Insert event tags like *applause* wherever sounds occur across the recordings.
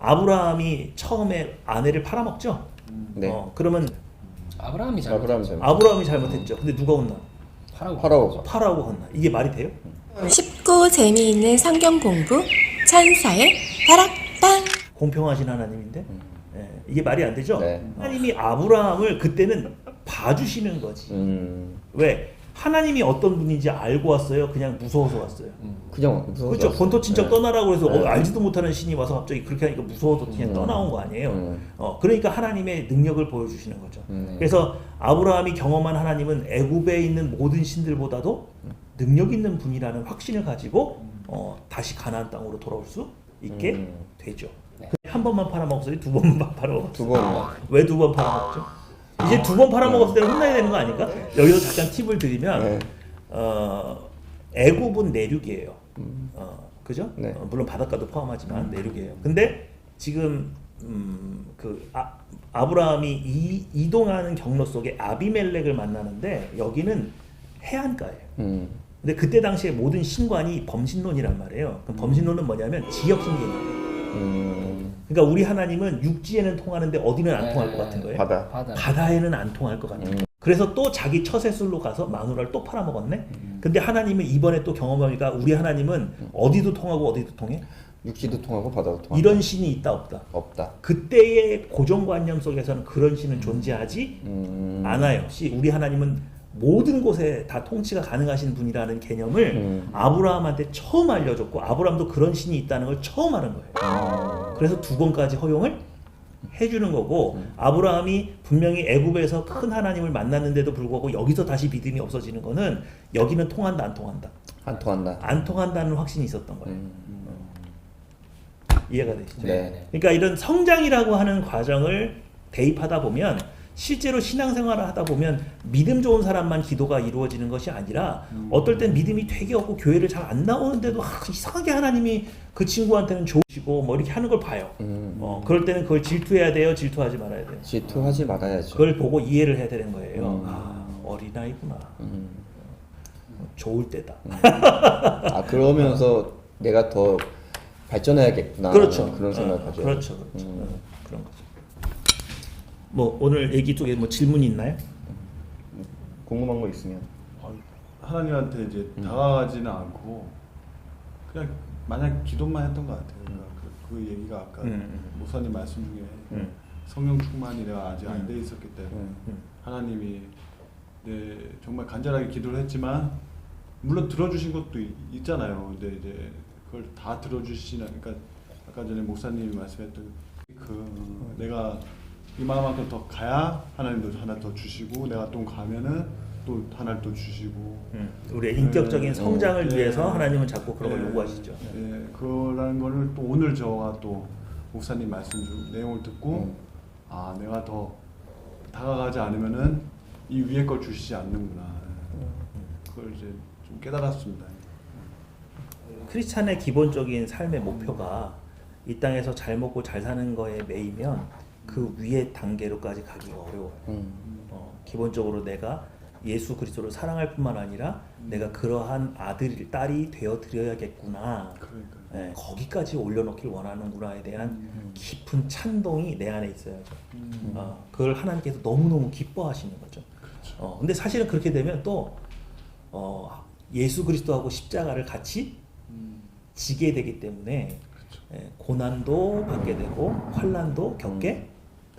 아브라함이 처음에 아내를 팔아먹죠. 네. 어, 그러면 아브라함이 잘못 아브라함이 잘못. 아브라함이 잘못했죠. 근데 누가 혼나? 파라오. 파라오가. 파라오가 혼나. 이게 말이 돼요? 쉽고 재미있는 성경 공부 천사의 다락방 공평하신 하나님인데 예, 이게 말이 안 되죠. 네. 하나님이 아브라함을 그때는 봐주시는 거지. 음. 왜? 하나님이 어떤 분인지 알고 왔어요. 그냥 무서워서 왔어요. 그냥 무서워서 그렇죠. 본토 친척 네. 떠나라고 해서 네. 어, 알지도 못하는 신이 와서 갑자기 그렇게 하니까 무서워서 그냥 음. 떠나온 거 아니에요. 음. 어, 그러니까 하나님의 능력을 보여주시는 거죠. 음. 그래서 아브라함이 경험한 하나님은 애굽에 있는 모든 신들보다도 능력 있는 분이라는 확신을 가지고 어, 다시 가나안 땅으로 돌아올 수 있게 음. 되죠. 네. 한 번만 팔아먹었어요. 두 번만 팔아먹었어요. 두 번. 왜 두 번 팔아먹었죠? 이제 두 번 팔아먹었을 때는 혼나야 되는 거 아닌가? 여기서 잠깐 팁을 드리면 네. 어, 애굽은 내륙이에요. 어, 그죠? 네. 어, 물론 바닷가도 포함하지만 내륙이에요. 근데 지금 음, 그 아, 아브라함이 이, 이동하는 경로 속에 아비멜렉을 만나는데 여기는 해안가예요. 음. 근데 그때 당시에 모든 신관이 범신론이란 말이에요. 그럼 범신론은 뭐냐면 지역 신 개념이에요. 음. 그러니까 우리 하나님은 육지에는 통하는데 어디는 안 통할 것 같은 거예요. 바다. 바다. 바다에는 안 통할 것 같아요. 음. 그래서 또 자기 처세술로 가서 마누라를 또 팔아먹었네. 근데 하나님은 이번에 또 경험하니까 우리 하나님은 어디도 통하고 어디도 통해? 육지도 통하고 바다도 통하고. 이런 신이 있다 없다. 없다. 그때의 고정관념 속에서는 그런 신은 존재하지 음. 않아요. 시 우리 하나님은 모든 곳에 다 통치가 가능하신 분이라는 개념을 음. 아브라함한테 처음 알려줬고 아브라함도 그런 신이 있다는 걸 처음 하는 거예요. 아. 그래서 두 번까지 허용을 해주는 거고 음. 아브라함이 분명히 애굽에서 큰 하나님을 만났는데도 불구하고 여기서 다시 믿음이 없어지는 거는 여기는 통한다 안 통한다 안 통한다. 안 통한다는 확신이 있었던 거예요. 음. 이해가 되시죠? 네. 그러니까 이런 성장이라고 하는 과정을 대입하다 보면 실제로 신앙생활을 하다 보면 믿음 좋은 사람만 기도가 이루어지는 것이 아니라 어떨 땐 믿음이 되게 없고 교회를 잘 안 나오는데도 아, 이상하게 하나님이 그 친구한테는 좋으시고 뭐 이렇게 하는 걸 봐요. 음. 어, 그럴 때는 그걸 질투해야 돼요, 질투하지 말아야 돼요. 질투하지 말아야죠. 그걸 보고 이해를 해야 되는 거예요. 음. 아, 어린아이구나. 음. 좋을 때다. 아 그러면서 내가 더 발전해야겠구나. 그렇죠. 그런 생각을 어, 가져요. 그렇죠, 그렇죠. 음. 어, 그런 거죠. 뭐 오늘 얘기 쪽에 뭐 질문이 있나요? 궁금한 거 있으면. 어, 하나님한테 이제 다가가지는 않고 그냥 마냥 기도만 했던 것 같아요. 그러니까 그, 그 얘기가 아까 음. 목사님 말씀 중에 음. 성령 충만이 내가 아직 안 음. 돼 있었기 때문에 음. 하나님이 네, 정말 간절하게 기도를 했지만 물론 들어주신 것도 있- 있잖아요. 근데 이제 그걸 다 들어주시나 그러니까 아까 전에 목사님이 말씀했던 그 내가 이만큼 더 가야 하나님도 하나 더 주시고 내가 또 가면은 또 하나를 또 주시고 음, 우리의 인격적인 네. 성장을 네. 위해서 하나님은 자꾸 그런 걸 네. 요구하시죠. 예, 그라는 거를 또 오늘 저와 또 목사님 말씀 중 내용을 듣고 음. 아 내가 더 다가가지 않으면은 이 위에 걸 주시지 않는구나. 그걸 이제 좀 깨달았습니다. 크리스찬의 기본적인 삶의 목표가 이 땅에서 잘 먹고 잘 사는 거에 매이면 그 위의 단계로까지 가기가 어려워요. 음. 어, 기본적으로 내가 예수 그리스도를 사랑할 뿐만 아니라 내가 그러한 아들, 딸이 되어 드려야겠구나. 그러니까 예, 거기까지 올려놓길 원하는구나에 대한 깊은 찬동이 내 안에 있어야죠. 음. 어, 그걸 하나님께서 너무너무 기뻐하시는 거죠. 그렇죠. 어, 근데 사실은 그렇게 되면 또 어, 예수 그리스도하고 십자가를 같이 음, 지게 되기 때문에. 예, 고난도 받게 되고 환란도 겪게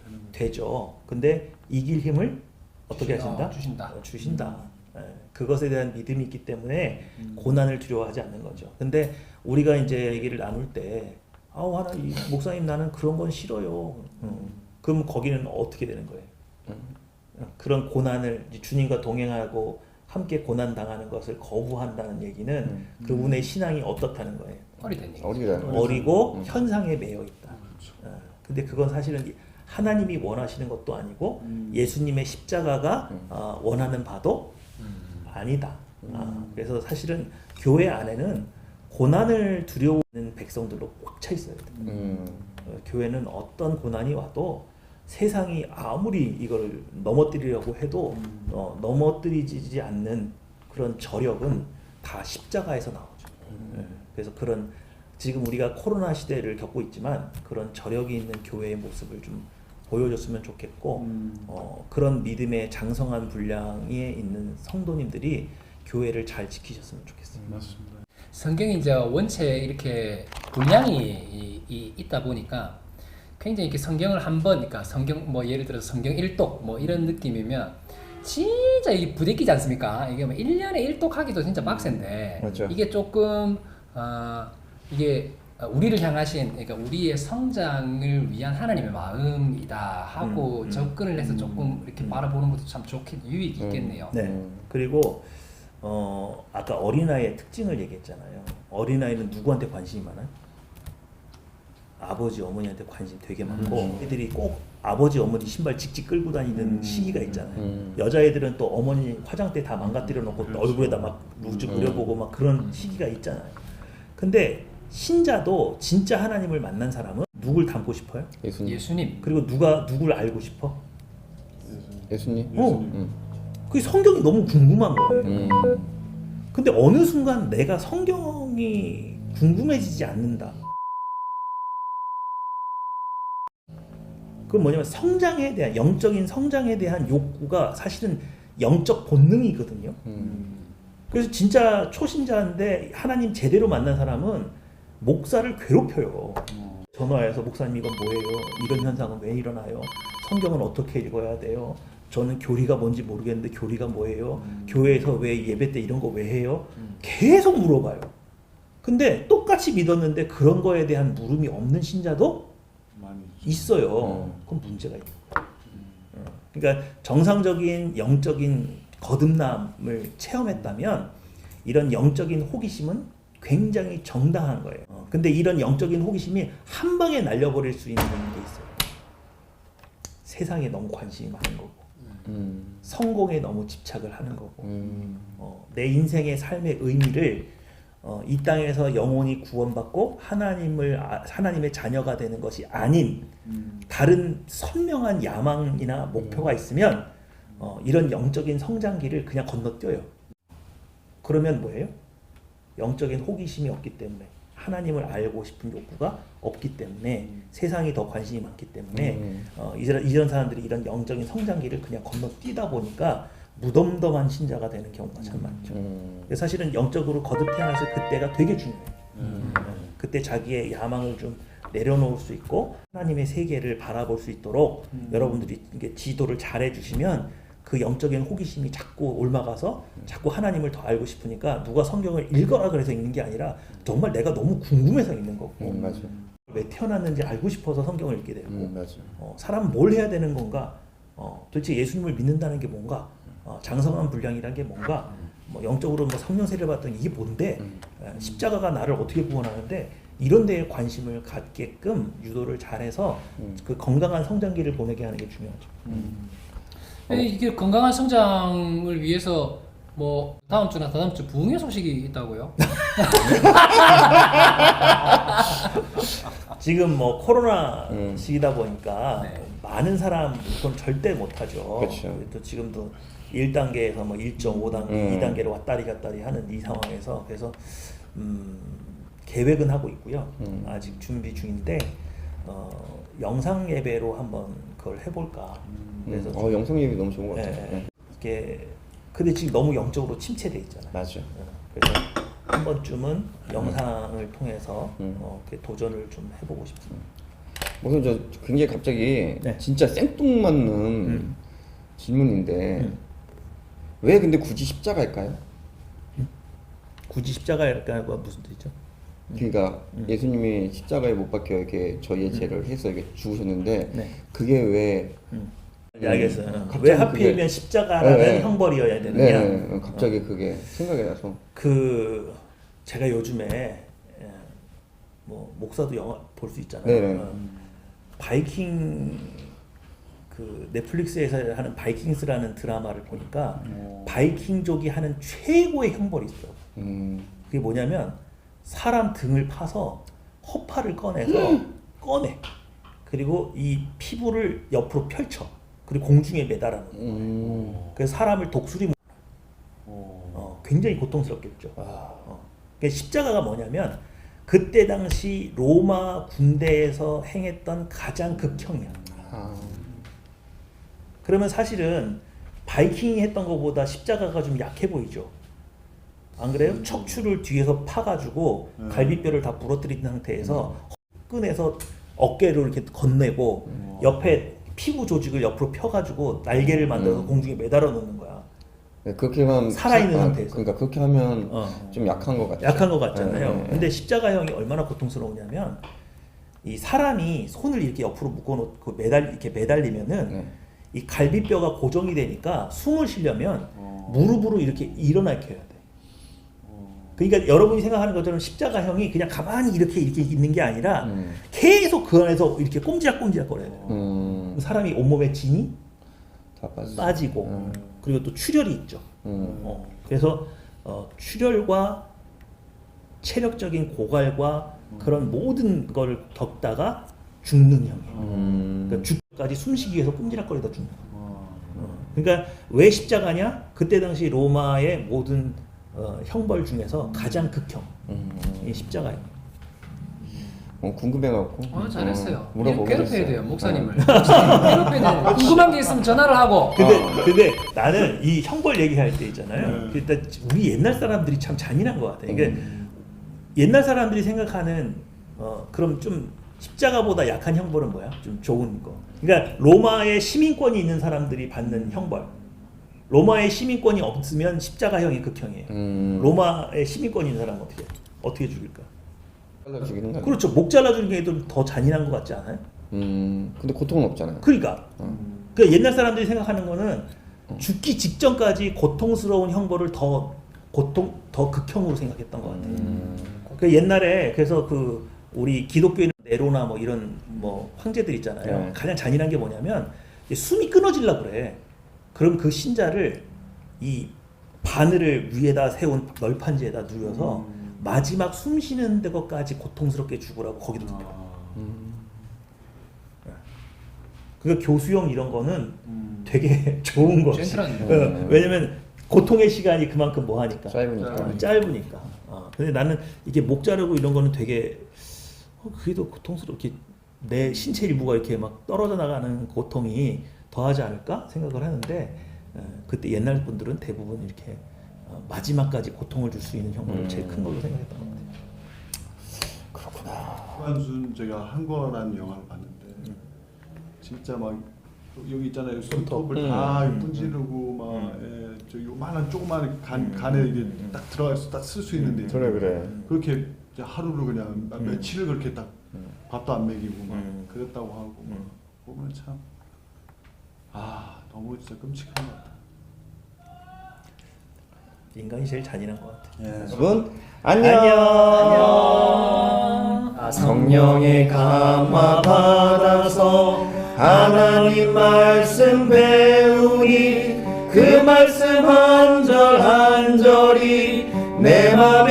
거. 되죠. 근데 이길 힘을 어떻게 주신다. 하신다? 주신다. 어, 주신다. 예, 그것에 대한 믿음이 있기 때문에 음. 고난을 두려워하지 않는 거죠. 근데 우리가 이제 얘기를 나눌 때 아우 하나 이 목사님 나는 그런 건 싫어요. 음. 그럼 거기는 어떻게 되는 거예요? 어, 그런 고난을 주님과 동행하고 함께 고난 당하는 것을 거부한다는 얘기는 음. 그분의 신앙이 어떻다는 거예요. 어리된 얘기. 어리다. 어리고 음. 현상에 매여 있다. 그렇죠. 어, 근데 그건 사실은 하나님이 원하시는 것도 아니고 음. 예수님의 십자가가 음. 어, 원하는 바도 음. 아니다. 아, 그래서 사실은 교회 안에는 고난을 두려워하는 백성들로 꽉 차 있어요. 음. 어, 교회는 어떤 고난이 와도 세상이 아무리 이걸 넘어뜨리려고 해도 음. 어, 넘어뜨리지 않는 그런 저력은 다 십자가에서 나오죠. 예, 그래서 그런 지금 우리가 코로나 시대를 겪고 있지만 그런 저력이 있는 교회의 모습을 좀 보여줬으면 좋겠고 음. 어, 그런 믿음의 장성한 분량에 있는 성도님들이 교회를 잘 지키셨으면 좋겠어요. 맞습니다. 성경이 이제 원체 이렇게 분량이 이, 이, 있다 보니까 굉장히 이렇게 성경을 한번 그러니까 성경 뭐 예를 들어서 성경 1독 뭐 이런 느낌이면 진짜 이게 부대끼지 않습니까? 이게 뭐 1년에 1독 하기도 진짜 빡센데 맞죠. 이게 조금 어, 이게 우리를 향하신 그러니까 우리의 성장을 위한 하나님의 마음이다 하고 음, 음. 접근을 해서 조금 이렇게 바라보는 것도 참 좋겠 유익이 있겠네요. 네. 음. 그리고 어, 아까 어린아이의 특징을 얘기했잖아요. 어린아이는 누구한테 관심이 많아요? 아버지 어머니한테 관심 되게 많고 음. 애들이 꼭 아버지 어머니 신발 직직 끌고 다니는 음. 시기가 있잖아요. 음. 여자애들은 또 어머니 화장대 다 망가뜨려 놓고 그렇죠. 얼굴에다 막 루즈 음. 그려보고 막 그런 시기가 있잖아요. 근데 신자도 진짜 하나님을 만난 사람은 누굴 닮고 싶어요? 예수님. 예수님 그리고 누가 누굴 알고 싶어? 예수님. 어. 음. 그게 성경이 너무 궁금한 거예요. 음. 근데 어느 순간 내가 성경이 궁금해지지 않는다. 그건 뭐냐면 성장에 대한 영적인 성장에 대한 욕구가 사실은 영적 본능이거든요. 음. 그래서 진짜 초신자인데 하나님 제대로 만난 사람은 목사를 괴롭혀요. 전화해서 목사님 이건 뭐예요? 이런 현상은 왜 일어나요? 성경은 어떻게 읽어야 돼요? 저는 교리가 뭔지 모르겠는데 교리가 뭐예요? 교회에서 왜 예배 때 이런 거 왜 해요? 계속 물어봐요. 근데 똑같이 믿었는데 그런 거에 대한 물음이 없는 신자도 있어요. 음. 그건 문제가 있는 거예요. 어. 그러니까 정상적인 영적인 거듭남을 체험했다면 이런 영적인 호기심은 굉장히 정당한 거예요. 어, 근데 이런 영적인 호기심이 한 방에 날려버릴 수 있는 게 있어요. 세상에 너무 관심이 많은 거고, 음. 성공에 너무 집착을 하는 거고, 음. 어, 내 인생의 삶의 의미를 어, 이 땅에서 영원히 구원받고 하나님을 아- 하나님의 자녀가 되는 것이 아닌 음. 다른 선명한 야망이나 목표가 있으면 어, 이런 영적인 성장기를 그냥 건너뛰어요. 그러면 뭐예요? 영적인 호기심이 없기 때문에 하나님을 알고 싶은 욕구가 없기 때문에 세상이 더 관심이 많기 때문에 음. 어, 이런, 이런 사람들이 이런 영적인 성장기를 그냥 건너뛰다 보니까 무덤덤한 신자가 되는 경우가 참 많죠. 음. 근데 사실은 영적으로 거듭 태어났을 그때가 되게 중요해요. 음. 어, 그때 자기의 야망을 좀 내려놓을 수 있고 하나님의 세계를 바라볼 수 있도록 음. 여러분들이 이게 지도를 잘 해주시면 그 영적인 호기심이 자꾸 올라가서 자꾸 하나님을 더 알고 싶으니까 누가 성경을 읽어라 그래서 읽는 게 아니라 정말 내가 너무 궁금해서 읽는 거고 음, 맞아. 왜 태어났는지 알고 싶어서 성경을 읽게 되고 음, 맞아. 어, 사람은 뭘 해야 되는 건가? 어, 도대체 예수님을 믿는다는 게 뭔가? 어, 장성한 분량이란 게 뭔가? 뭐 영적으로 뭐 성령 세례를 받던 이게 뭔데? 음. 에, 십자가가 나를 어떻게 구원하는데 이런 데에 관심을 갖게끔 유도를 잘해서 음. 그 건강한 성장기를 보내게 하는 게 중요하죠. 음. 근데 이게 건강한 성장을 위해서 뭐 다음 주나 다다음 주 부흥의 소식이 있다고요? *laughs* 지금 뭐 코로나 음. 시기다 보니까 네. 많은 사람 그건 절대 못하죠. 그렇죠. 또 지금도 1단계에서 뭐 1.5단계, 음. 2단계로 왔다리 갔다리 하는 이 상황에서 그래서 음, 계획은 하고 있고요. 음. 아직 준비 중인데 어, 영상 예배로 한번 그걸 해볼까. 그래서 음. 어, 영상 얘기 너무 좋은 것 예, 같아요. 예. 네. 이게 근데 지금 너무 영적으로 침체돼 있잖아요. 맞아. 어, 그래서 한 번쯤은 영상을 통해서 음. 어, 이렇게 도전을 좀 해보고 싶습니다. 무슨 저 굉장히 갑자기 네. 진짜 생뚱맞는 음. 질문인데 음. 왜 근데 굳이 십자가일까요? 굳이 십자가일까가 무슨 뜻이죠? 그러니까 음. 예수님이 십자가에 못 박혀 이렇게 저희의 죄를 해서 이렇게 죽으셨는데 네. 그게 왜 음. 음, 알겠어요. 왜 하필이면 그게- 십자가라는 네, 네. 형벌이어야 되느냐? 네, 갑자기 그게 생각이 나서 그 제가 요즘에 예, 뭐 목사도 영화 볼 수 있잖아요. 네, 네. 어, 바이킹 그 넷플릭스에서 하는 바이킹스라는 드라마를 보니까 어. 바이킹족이 하는 최고의 형벌이 있어요. 음, 그게 뭐냐면 사람 등을 파서 허파를 꺼내서 꺼내. 그리고 이 피부를 옆으로 펼쳐. 그리고 공중에 매달아 놓는. 음, 그래서 사람을 독수리 목- 어. 어, 굉장히 고통스럽겠죠. 어. 그러니까 십자가가 뭐냐면 그때 당시 로마 군대에서 행했던 가장 극형이야. 아, 그러면 사실은 바이킹이 했던 것보다 십자가가 좀 약해 보이죠. 안 그래요? 척추를 뒤에서 파가지고 음. 갈비뼈를 다 부러뜨린 상태에서 끈에서 어깨를 이렇게 건네고 음. 옆에 피부 조직을 옆으로 펴가지고 날개를 만들어서 음. 공중에 매달아 놓는 거야. 네, 그렇게 하면 살아있는 아, 상태에서. 그러니까 그렇게 하면 어. 좀 약한 것 같아요. 약한 것 같잖아요. 네, 네. 근데 십자가형이 얼마나 고통스러우냐면 이 사람이 손을 이렇게 옆으로 묶어놓고 매달 이렇게 매달리면은 네. 이 갈비뼈가 고정이 되니까 숨을 쉬려면 어. 무릎으로 이렇게 일어나 켜야 돼. 어. 그러니까 여러분이 생각하는 것처럼 십자가형이 그냥 가만히 이렇게 이렇게 있는 게 아니라 음. 계속 그 안에서 이렇게 꼼지락꼼지락 거려야 돼요. 음, 사람이 온몸에 진이 다 빠지. 빠지고 음. 그리고 또 출혈이 있죠. 음. 어, 그래서 어, 출혈과 체력적인 고갈과 그런 모든 걸 겪다가 죽는 형이에요. 음. 그러니까 죽까지 숨쉬기 위해서 꼼지락거리다 죽는. 거예요. 어. 어, 그러니까 왜 십자가냐? 그때 당시 로마의 모든 어, 형벌 중에서 가장 극형 음. 이 십자가예요. 어, 궁금해갖고. 어, 잘했어요. 어, 물어보게 괴롭혀야. 돼요, 목사님을. 목사님 *laughs* 괴롭혀야 돼요. 궁금한 게 있으면 전화를 하고. 근데 근데 나는 이 형벌 얘기할 때 있잖아요. 네. 일단 우리 옛날 사람들이 참 잔인한 것 같아. 그러니까 음. 옛날 사람들이 생각하는 어 그럼 좀 십자가보다 약한 형벌은 뭐야? 좀 좋은 거. 그러니까 로마의 시민권이 있는 사람들이 받는 형벌. 로마의 시민권이 없으면 십자가형이 극형이에요. 음. 로마의 시민권이 있는 사람은 어떻게 어떻게 죽일까? 잘라 죽이는 거 그렇죠. 목 잘라주는 게 더 잔인한 것 같지 않아요? 음. 근데 고통은 없잖아요. 그러니까 음. 그 옛날 사람들이 생각하는 거는 죽기 직전까지 고통스러운 형벌을 더 고통 더 극형으로 생각했던 것 같아요. 음. 그 옛날에 그래서 그 우리 기독교인 네로나 뭐 이런 뭐 황제들 있잖아요. 네. 가장 잔인한 게 뭐냐면 숨이 끊어질라 그래. 그럼 그 신자를 이 바늘을 위에다 세운 널판지에다 누워서 음. 마지막 숨 쉬는 데까지 고통스럽게 죽으라고 거기도 눕혀. 아. 음. 그러니까 교수형 이런 거는 음. 되게 *laughs* 좋은 거지. 젠틀한 어, 왜냐면 고통의 시간이 그만큼 뭐 하니까 짧으니까. 어, 짧으니까. 어, 근데 나는 이게 목 자르고 이런 거는 되게 어, 그게 더 고통스럽게 내 신체 일부가 이렇게 막 떨어져 나가는 고통이 더하지 않을까 생각을 하는데 어, 그때 옛날 분들은 대부분 이렇게 어, 마지막까지 고통을 줄 수 있는 형벌을 음. 제일 큰 걸로 생각했던 것 같아요. 그렇구나. 후한순 제가 한거라는 영화를 봤는데 진짜 막 여기 있잖아요 손톱을 음. 다 음. 분지르고 막 예, 저 요만한 조그만 간 음. 간에 이게 딱 들어가서 딱 쓸 수 있는데 그래 그래. 그렇게 이제 하루를 그냥 막 음. 며칠을 그렇게 딱 밥도 안 먹이고 막 음. 그랬다고 하고 막 음. 보면 참 아 너무 진짜 끔찍한 것 같아. 인간이 제일 잔인한 것 같아요. 예. 여러분 안녕. 아, 성령의 감화 받아서 하나님 말씀 배우니 그 말씀 한 절 한 절이 내 마음